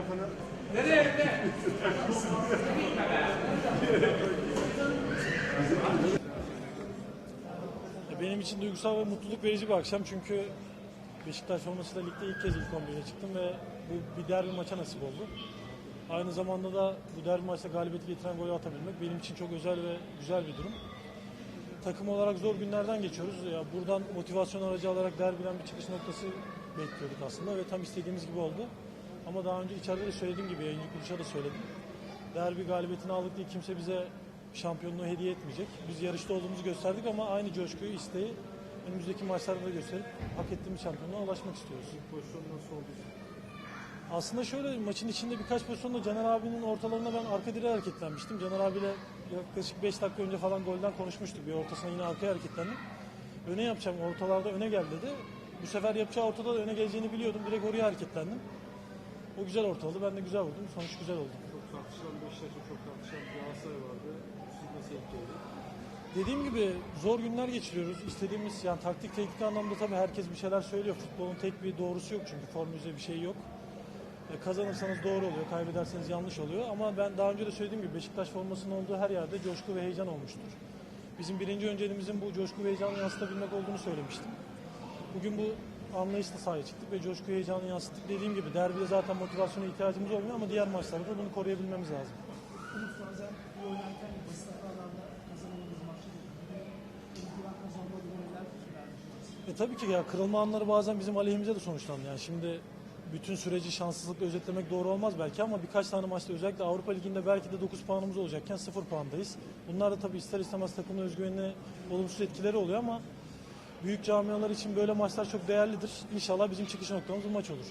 mikrofonu. Ya Benim için duygusal ve mutluluk verici bir akşam çünkü Beşiktaş formasıyla ligde ilk kez ilk 11'e çıktım ve bu bir derbi maça nasip oldu. Aynı zamanda da bu derbi maçta galibiyeti getiren golü atabilmek benim için çok özel ve güzel bir durum. Takım olarak zor günlerden geçiyoruz. Ya buradan motivasyon aracı alarak derbiden bir çıkış noktası bekliyorduk aslında ve tam istediğimiz gibi oldu. Ama daha önce içeride de söylediğim gibi yayıncı kuruluşa da söyledim. Derbi galibiyetini aldık diye kimse bize şampiyonluğu hediye etmeyecek. Biz yarışta olduğumuzu gösterdik ama aynı coşkuyu, isteği önümüzdeki maçlarda da gösterip hak ettiğimiz şampiyonluğa ulaşmak istiyoruz. Pozisyon nasıl oldu? Aslında şöyle maçın içinde birkaç pozisyonda Caner abinin ortalarına ben arka direğe hareketlenmiştim. Caner abiyle yaklaşık 5 dakika önce falan golden konuşmuştuk. Bir ortasına yine arkaya hareketlendim. Öne yapacağım ortalarda öne gel dedi. Bu sefer yapacağı ortada da öne geleceğini biliyordum. Direkt oraya hareketlendim. O güzel ortaladı. Ben de güzel vurdum. Sonuç güzel oldu. Çok tartışılan Beşiktaş'ta çok tartışılan bir Galatasaray vardı. Siz nasıl etkiledi? Dediğim gibi zor günler geçiriyoruz. İstediğimiz yani taktik teknik anlamda tabii herkes bir şeyler söylüyor. Futbolun tek bir doğrusu yok çünkü formülize bir şey yok. E, kazanırsanız doğru oluyor, kaybederseniz yanlış oluyor. Ama ben daha önce de söylediğim gibi Beşiktaş formasının olduğu her yerde coşku ve heyecan olmuştur. Bizim birinci önceliğimizin bu coşku ve heyecanı yansıtabilmek olduğunu söylemiştim. Bugün bu anlayışla sahaya çıktık ve coşku heyecanı yansıttık. Dediğim gibi derbide zaten motivasyona ihtiyacımız olmuyor ama diğer maçlarda da bunu koruyabilmemiz lazım. E tabii ki ya kırılma anları bazen bizim aleyhimize de sonuçlandı. Yani şimdi bütün süreci şanssızlıkla özetlemek doğru olmaz belki ama birkaç tane maçta özellikle Avrupa Ligi'nde belki de 9 puanımız olacakken 0 puandayız. Bunlar da tabii ister istemez takımın özgüvenine olumsuz etkileri oluyor ama büyük camialar için böyle maçlar çok değerlidir. İnşallah bizim çıkış noktamız bu maç olur.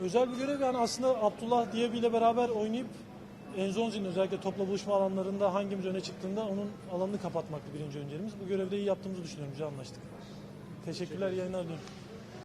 Özel bir görev yani aslında Abdullah Diyebi ile beraber oynayıp Enzonzi'nin özellikle topla buluşma alanlarında hangimiz öne çıktığında onun alanını kapatmaktı birinci önceliğimiz. Bu görevde iyi yaptığımızı düşünüyorum. Güzel anlaştık. Teşekkürler, yayınlar diliyorum.